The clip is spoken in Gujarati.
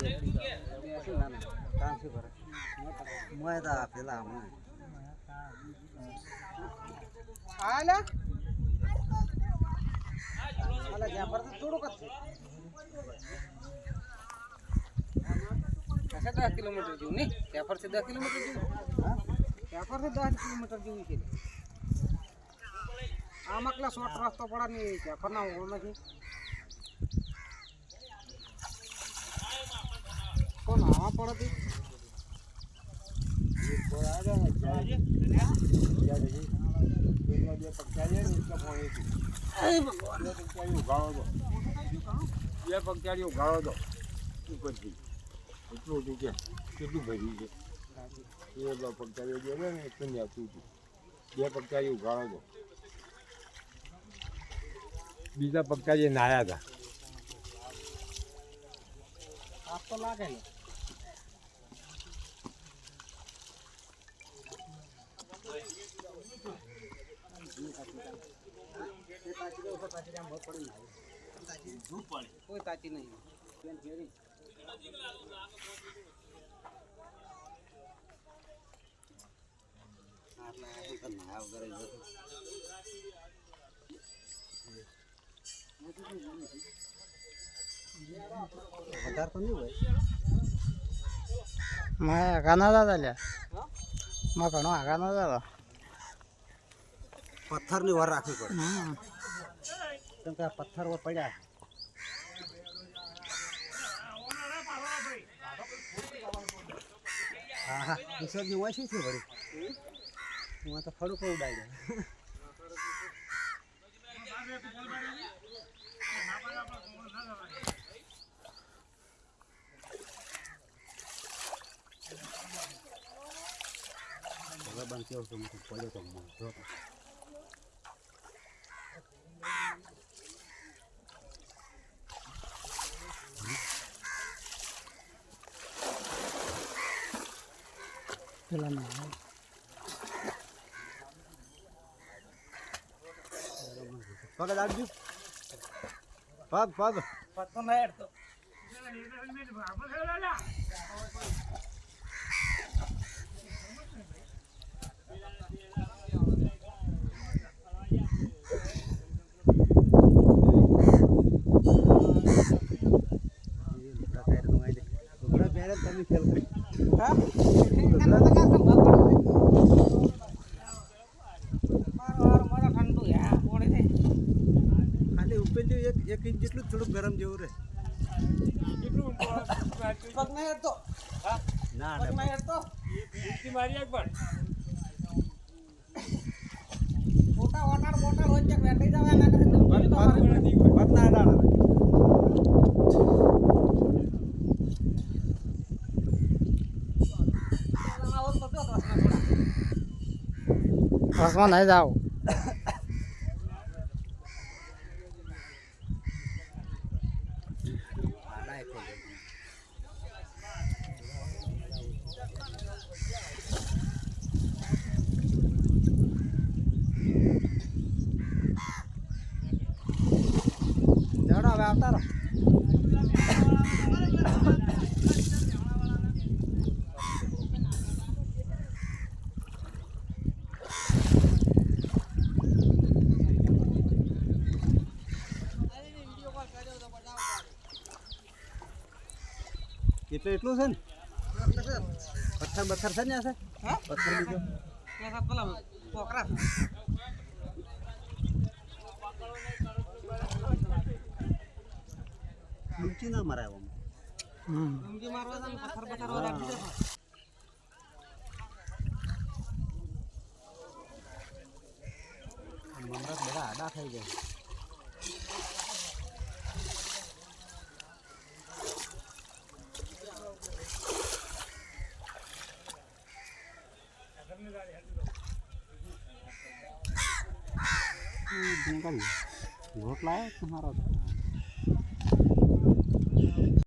બેસી ના ના કામ શું કરે મોય તો પેલા હમણાં આલે આલે જ્યાં પર તો થોડુંક જ છે દસ કિલોમીટર જેવું નહીં ત્યાં પરથી દસ કિલોમીટર જેવું ત્યાં પરથી દસ કિલોમીટર જેવું છે આમાં કેટલા શોર્ટ રસ્તો પડે નહીં ત્યાં હોળ નથી. કોણ પણ પડે બે પગચારીઓ ઉગાડો તો ઉપરથી એટલું હતું કે કેટલું ભર્યું છે એ બે જે છે ને એટલું જ આવતું હતું બે પગચારી ઉગાડો તો બીજા પગચારી નાયા હતા. આપ તો લાગે ને. કોઈ તાચી નહીં. વધારે તો નહીં હોય. મેં આગા ના દાદા લ્યા. માં ઘણો આગા ના દાદા. પથ્થરની વાર રાખવી પડે. કેમ કે આ પથ્થર પડ્યા છે. હા હા ઈશ્વરજી હોય શું હું તો ફડું કોઈ ઉડાઈ જાય હવે બંધ કેવું છું પડ્યો તો પેલા પગ દાડજો પગ પગ પત્તો ના હેડતો લુગડા પહેરનું હોય એટલે લુગડા પહેરે તો તમે ખેલ કરી હા મારા ઠંડુ યા પડે છે ખાલી ઉપેલું એક એક ઇંચ જેટલું જ થોડુંક ગરમ જેવું રહે. પગ ના ના પગ ના. મોટા વટાડ હોય બેઠી જવા ના અડાડે બસમાં નહીં જાવ આડાય થઈ જાય જડો હવે આવતા રહો એટલે એટલું છે ને? પથ્થર પથ્થર છે ને આ છે? હા? પથ્થર બીજો? પોકરા ના મરાય હમ. ઊંઘી મારવા છે ને પથ્થર પથ્થર વધારે બીજા મંડપ બધા આડા થઈ જાય. લોટ લાયા તમારો